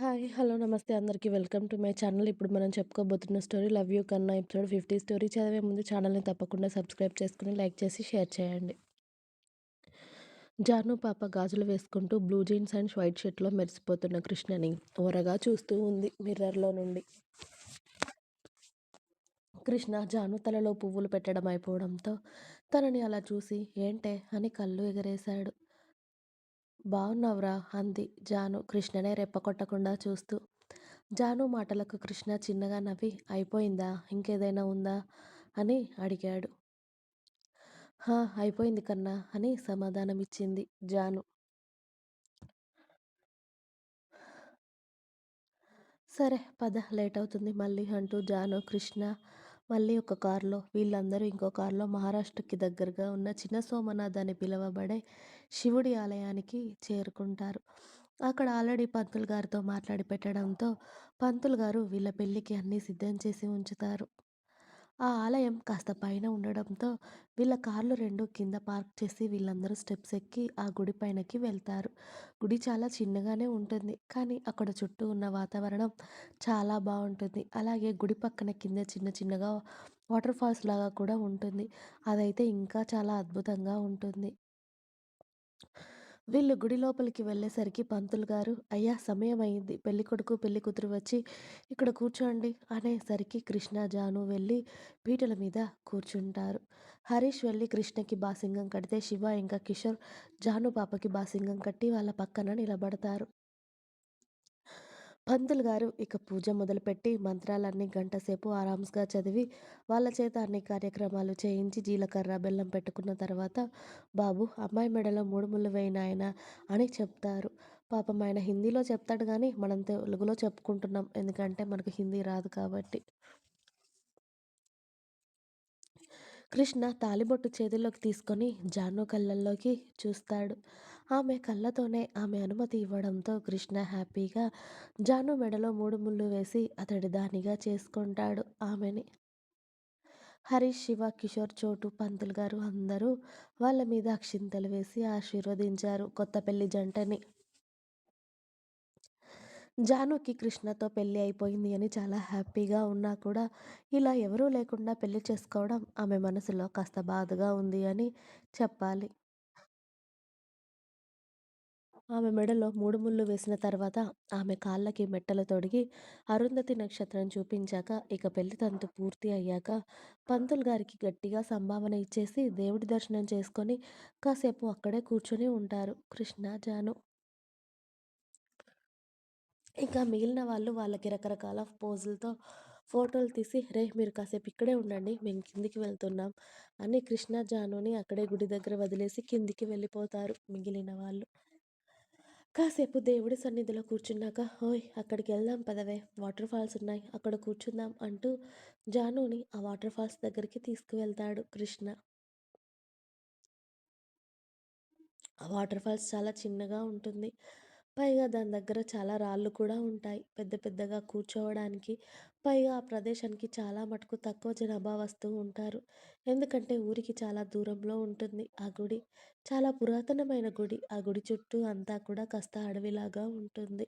Hi. Hello. నమస్తే అందరికి. Welcome to my channel. ఇప్పుడు మనం చెప్పుకోబోతున్న స్టోరీ 'లవ్ యూ కన్నా' ఎపిసోడ్ 50 స్టోరీ చదివే ముందు ఛానల్‌ని తప్పకుండా సబ్స్క్రైబ్ చేసుకొని, లైక్ చేసి, షేర్ చేయండి. జాను పాప గాజులు వేసుకుంటూ బ్లూ జీన్స్ అండ్ వైట్ షర్ట్‌లో మెరిసిపోతున్న కృష్ణని ఓరగా చూస్తూ ఉంది మిర్రర్‌లో నుండి. కృష్ణ జాను తలలో పువ్వులు పెట్టడం అయిపోవడంతో తనని అలా చూసి ఏంటే అని కళ్ళు ఎగరేశాడు. బావున్నావురా అంది జాను కృష్ణనే రెప్పకొట్టకుండా చూస్తూ. జాను మాటలకు కృష్ణ చిన్నగా నవ్వి అయిపోయిందా? ఇంకేదైనా ఉందా? అని అడిగాడు. హా! అయిపోయింది కన్నా అని సమాధానమిచ్చింది జాను. సరే పద లేట్ అవుతుంది మళ్ళీ అంటూ జాను, కృష్ణ మళ్ళీ ఒక కారులో, వీళ్ళందరూ ఇంకో కారులో మహారాష్ట్రకి దగ్గరగా ఉన్న చిన్న సోమనాథ్ అని పిలువబడే శివుడి ఆలయానికి చేరుకుంటారు. అక్కడ ఆల్రెడీ పంతులు గారితో మాట్లాడి పెట్టడంతో పంతులు గారు వీళ్ళ పెళ్ళికి అన్నీ సిద్ధం చేసి ఉంచుతారు. ఆ ఆలయం కాస్త పైన ఉండడంతో వీళ్ళ కార్లు రెండు కింద పార్క్ చేసి వీళ్ళందరూ స్టెప్స్ ఎక్కి ఆ గుడి పైనకి వెళ్తారు. గుడి చాలా చిన్నగానే ఉంటుంది. కానీ అక్కడ చుట్టూ ఉన్న వాతావరణం చాలా బాగుంటుంది అలాగే గుడి పక్కన కింద చిన్న చిన్నగా వాటర్ ఫాల్స్ లాగా కూడా ఉంటుంది. అదైతే ఇంకా చాలా అద్భుతంగా ఉంటుంది. వీళ్ళు గుడి లోపలికి వెళ్ళేసరికి పంతులు గారు అయ్యా సమయం అయింది. పెళ్ళికొడుకు, పెళ్ళికూతురు వచ్చి ఇక్కడ కూర్చోండి అనేసరికి కృష్ణ, జాను వెళ్ళి పీటల మీద కూర్చుంటారు. హరీష్ వెళ్ళి కృష్ణకి బాసింగం కడితే శివ ఇంకా కిషోర్ జాను పాపకి బాసింగం కట్టి వాళ్ళ పక్కన నిలబడతారు. పంతులు గారు ఇక పూజ మొదలుపెట్టి మంత్రాలన్నీ గంటసేపు ఆరామ్స్గా చదివి వాళ్ళ చేత అన్ని కార్యక్రమాలు చేయించి జీలకర్ర, బెల్లం పెట్టుకున్న తర్వాత బాబు అమ్మాయి మెడలో మూడు ముళ్ళు వేయి అని చెప్తారు. పాపం ఆయన హిందీలో చెప్తాడు కానీ మనం తెలుగులో చెప్పుకుంటున్నాం. ఎందుకంటే మనకు హిందీ రాదు కాబట్టి. కృష్ణ తాళిబొట్టు చేతుల్లోకి తీసుకొని జాను కళ్ళల్లోకి చూస్తాడు. ఆమె కళ్ళతోనే ఆమె అనుమతి ఇవ్వడంతో కృష్ణ హ్యాపీగా జాను మెడలో మూడు ముళ్ళు వేసి అతడి దానిగా చేసుకుంటాడు ఆమెని. హరీష్, శివ, కిషోర్, చోటు, పంతులు గారు అందరూ వాళ్ళ మీద అక్షింతలు వేసి ఆశీర్వదించారు కొత్త పెళ్ళి జంటని. జానుకి కృష్ణతో పెళ్ళి అయిపోయింది అని చాలా హ్యాపీగా ఉన్నా కూడా ఇలా ఎవరూ లేకుండా పెళ్ళి చేసుకోవడం ఆమె మనసులో కాస్త బాధగా ఉంది అని చెప్పాలి. ఆమె మెడలో మూడు ముళ్ళు వేసిన తర్వాత ఆమె కాళ్ళకి మెట్టలు తొడిగి అరుంధతి నక్షత్రం చూపించాక ఇక పెళ్ళి తంతు పూర్తి అయ్యాక పంతులు గారికి గట్టిగా సంభావన ఇచ్చేసి దేవుడి దర్శనం చేసుకొని కాసేపు అక్కడే కూర్చొని ఉంటారు కృష్ణ, జాను. ఇంకా మిగిలిన వాళ్ళు వాళ్ళకి రకరకాల పోజులతో ఫోటోలు తీసి రే మీరు కాసేపు ఇక్కడే ఉండండి. మేము కిందికి వెళ్తున్నాం అని కృష్ణ, జానుని అక్కడే గుడి దగ్గర వదిలేసి కిందికి వెళ్ళిపోతారు మిగిలిన వాళ్ళు. కాసేపు దేవుడి సన్నిధిలో కూర్చున్నాక ఓయ్ అక్కడికి వెళ్దాం పదవే వాటర్ ఫాల్స్ ఉన్నాయి అక్కడ కూర్చుందాం అంటూ జానుని ఆ వాటర్ ఫాల్స్ దగ్గరికి తీసుకువెళ్తాడు కృష్ణ. ఆ వాటర్ ఫాల్స్ చాలా చిన్నగా ఉంటుంది. పైగా దాని దగ్గర చాలా రాళ్ళు కూడా ఉంటాయి. పెద్ద పెద్దగా కూర్చోవడానికి. పైగా ఆ ప్రదేశానికి చాలా మటుకు తక్కువ జనాభా వస్తూ ఉంటారు. ఎందుకంటే ఊరికి చాలా దూరంలో ఉంటుంది ఆ గుడి. చాలా పురాతనమైన గుడి. ఆ గుడి చుట్టూ అంతా కూడా కాస్త అడవిలాగా ఉంటుంది.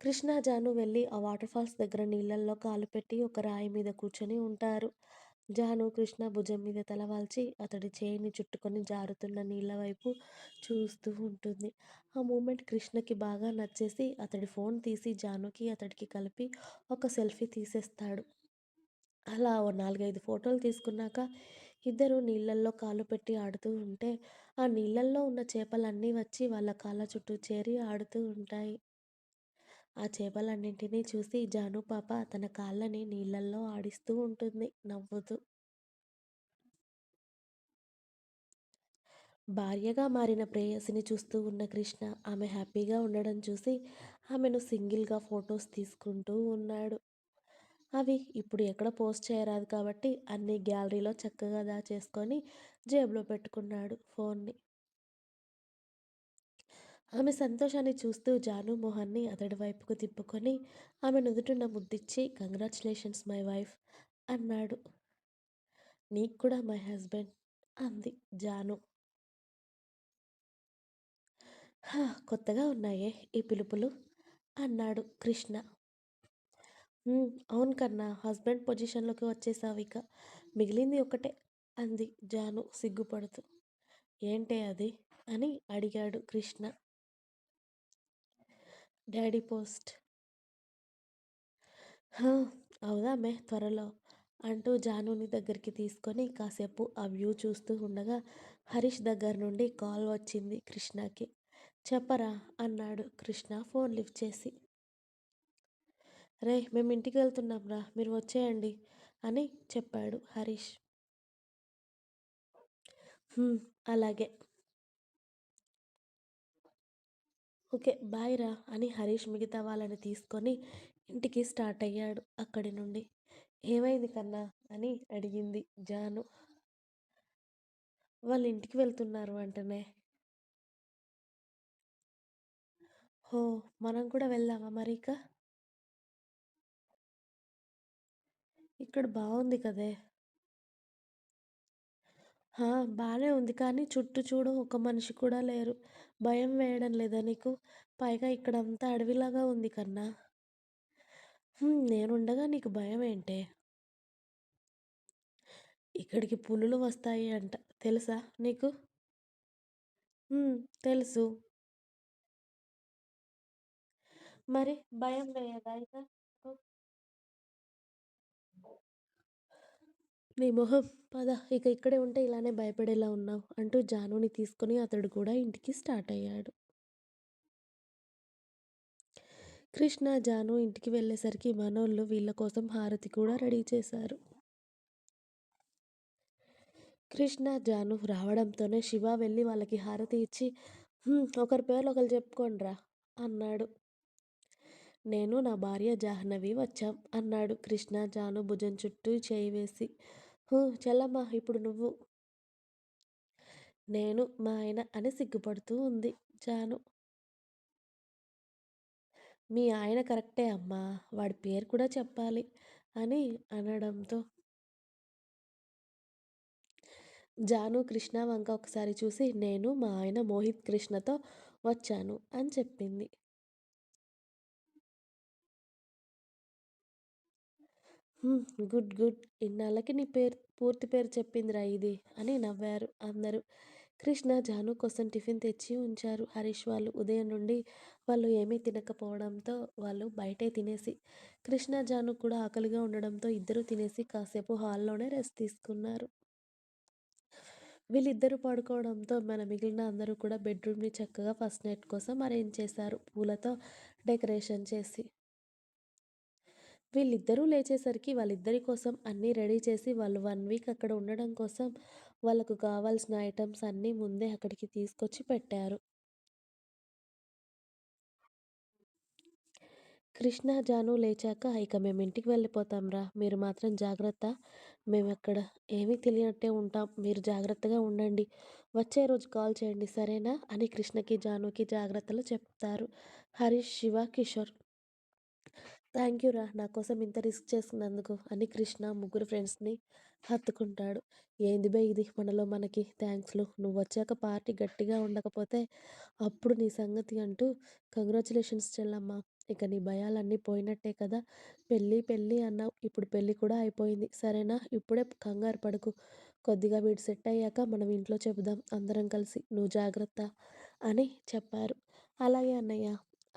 కృష్ణాజాను వెళ్ళి ఆ వాటర్ ఫాల్స్ దగ్గర నీళ్ళల్లో కాలు పెట్టి ఒక రాయి మీద కూర్చొని ఉంటారు. జాను కృష్ణ భుజం మీద తలవాల్చి అతడి చేయిని చుట్టుకొని జారుతున్న నీళ్ళ వైపు చూస్తూ ఉంటుంది. ఆ మూమెంట్ కృష్ణకి బాగా నచ్చేసి అతడి ఫోన్ తీసి జానుకి, అతడికి కలిపి ఒక సెల్ఫీ తీసేస్తాడు. అలా ఓ నాలుగైదు ఫోటోలు తీసుకున్నాక ఇద్దరు నీళ్ళల్లో కాలు పెట్టి ఆడుతూ ఉంటే ఆ నీళ్ళల్లో ఉన్న చేపలన్నీ వచ్చి వాళ్ళ కాళ్ళ చుట్టూ చేరి ఆడుతూ ఉంటాయి. ఆ చేపలన్నింటినీ చూసి జాను పాప తన కాళ్ళని నీళ్ళల్లో ఆడిస్తూ ఉంటుంది నవ్వుతూ. భార్యగా మారిన ప్రేయసిని చూస్తూ ఉన్న కృష్ణ ఆమె హ్యాపీగా ఉండడం చూసి ఆమెను సింగిల్‌గా ఫొటోస్ తీసుకుంటూ ఉన్నాడు. అవి ఇప్పుడు ఎక్కడ పోస్ట్ చేయరాదు కాబట్టి అన్ని గ్యాలరీలో చక్కగా దాచేసుకొని జేబులో పెట్టుకున్నాడు ఫోన్ని. ఆమె సంతోషాన్ని చూస్తూ జాను మొహాన్ని అతడి వైపుకు తిప్పుకొని ఆమె నుదుటిన ముద్దిచ్చి కంగ్రాచులేషన్స్ మై వైఫ్ అన్నాడు. నీకు కూడా మై హస్బెండ్ అంది జాను. "హా! కొత్తగా ఉన్నాయే ఈ పిలుపులు" అన్నాడు కృష్ణ. అవును కన్నా! హస్బెండ్ పొజిషన్లోకి వచ్చేశావిక. మిగిలింది ఒకటే అంది జాను సిగ్గుపడుతూ. ఏంటే అది? అని అడిగాడు కృష్ణ. Daddy post. అవుదామే త్వరలో అంటూ జానుని దగ్గరికి తీసుకొని కాసేపు ఆ వ్యూ చూస్తూ ఉండగా హరీష్ దగ్గర నుండి కాల్ వచ్చింది కృష్ణకి. చెప్పరా అన్నాడు కృష్ణ ఫోన్ లిఫ్ట్ చేసి. రే మేము ఇంటికి వెళ్తున్నాంరా మీరు వచ్చేయండి అని చెప్పాడు హరీష్. అలాగే. ఓకే బాయ్ రా అని హరీష్ మిగతా వాళ్ళని తీసుకొని ఇంటికి స్టార్ట్ అయ్యాడు అక్కడి నుండి. ఏమైంది కన్నా అని అడిగింది జాను. వాళ్ళ ఇంటికి వెళ్తున్నారు అంటనే. హో మనం కూడా వెళ్దామా మరి ఇక? ఇక్కడ బాగుంది కదే! హా! బానే ఉంది కానీ చుట్టూ చూడు ఒక మనిషి కూడా లేరు. భయం వేయడం లేదా నీకు? పైగా ఇక్కడంతా అడవిలాగా ఉంది కన్నా. హ్మ్. నేనుండగా నీకు భయమేంటే? ఇక్కడికి పులులు వస్తాయి అంట తెలుసా నీకు? హ్మ్. తెలుసు. మరి భయం వేయదా ఇక నీ మొహం. పద ఇక ఇక్కడే ఉంటే ఇలానే భయపడేలా ఉన్నావు అంటూ జానుని తీసుకొని అతడు కూడా ఇంటికి స్టార్ట్ అయ్యాడు. కృష్ణ, జాను ఇంటికి వెళ్ళేసరికి మనోళ్ళు వీళ్ళ కోసం హారతి కూడా రెడీ చేశారు. కృష్ణ, జాను రావడంతోనే శివ వెళ్ళి వాళ్ళకి హారతి ఇచ్చి ఒకరి పేర్లు ఒకరు చెప్పుకోండిరా అన్నాడు. నేను నా భార్య జాహ్నవి వచ్చాం అన్నాడు కృష్ణ జాను భుజం చుట్టూ చేయి వేసి. హూ చెల్లమ్మా ఇప్పుడు నువ్వు. నేను మా ఆయన అని సిగ్గుపడుతూ ఉంది జాను. మీ ఆయన కరెక్టే అమ్మా! వాడి పేరు కూడా చెప్పాలి అని అనడంతో జాను కృష్ణ వంక ఒకసారి చూసి నేను మా ఆయన మోహిత్ కృష్ణతో వచ్చాను అని చెప్పింది. Good good. ఇన్నాళ్ళకి నీ పేరు పూర్తి పేరు చెప్పిందిరా ఇది అని నవ్వారు అందరూ. కృష్ణ, జాను కోసం టిఫిన్ తెచ్చి ఉంచారు హరీష్ వాళ్ళు. ఉదయం నుండి వాళ్ళు ఏమీ తినకపోవడంతో వాళ్ళు బయటే తినేసి, కృష్ణ, జాను కూడా ఆకలిగా ఉండడంతో ఇద్దరూ తినేసి కాసేపు హాల్లోనే రెస్ట్ తీసుకున్నారు. వీళ్ళిద్దరూ పడుకోవడంతో మన మిగిలిన అందరూ కూడా బెడ్రూమ్‌ని చక్కగా ఫస్ట్ నైట్ కోసం అరేంజ్ చేశారు పూలతో డెకరేషన్ చేసి. వీళ్ళిద్దరూ లేచేసరికి వాళ్ళిద్దరి కోసం అన్నీ రెడీ చేసి వాళ్ళు వన్ వీక్ అక్కడ ఉండడం కోసం వాళ్ళకు కావాల్సిన ఐటమ్స్ అన్నీ ముందే అక్కడికి తీసుకొచ్చి పెట్టారు. కృష్ణ, జాను లేచాక ఇక మేము ఇంటికి వెళ్ళిపోతాంరా మీరు మాత్రం జాగ్రత్త. మేము అక్కడ ఏమీ తెలియనట్టే ఉంటాం. మీరు జాగ్రత్తగా ఉండండి. వచ్చే రోజు కాల్ చేయండి సరేనా? అని కృష్ణకి, జానుకి జాగ్రత్తలు చెప్తారు హరీష్, శివ, కిషోర్. థాంక్యూరా నా కోసం ఇంత రిస్క్ చేసుకున్నందుకు అని కృష్ణ ముగ్గురు ఫ్రెండ్స్‌ని హత్తుకుంటాడు. ఏంది బే ఇది మనలో మనకి థ్యాంక్స్లు నువ్వు వచ్చాక పార్టీ గట్టిగా ఉండకపోతే అప్పుడు నీ సంగతి అంటూ కంగ్రాచులేషన్స్ చెల్లమ్మా! ఇక నీ భయాలన్నీ పోయినట్టే కదా! పెళ్ళి పెళ్ళి అన్నావు. ఇప్పుడు పెళ్ళి కూడా అయిపోయింది. సరేనా? ఇప్పుడే కంగారు పడకు. కొద్దిగా వీడు సెట్ అయ్యాక మనం ఇంట్లో చెబుదాం అందరం కలిసి. నువ్వు జాగ్రత్త అని చెప్పారు. అలాగే అన్నయ్య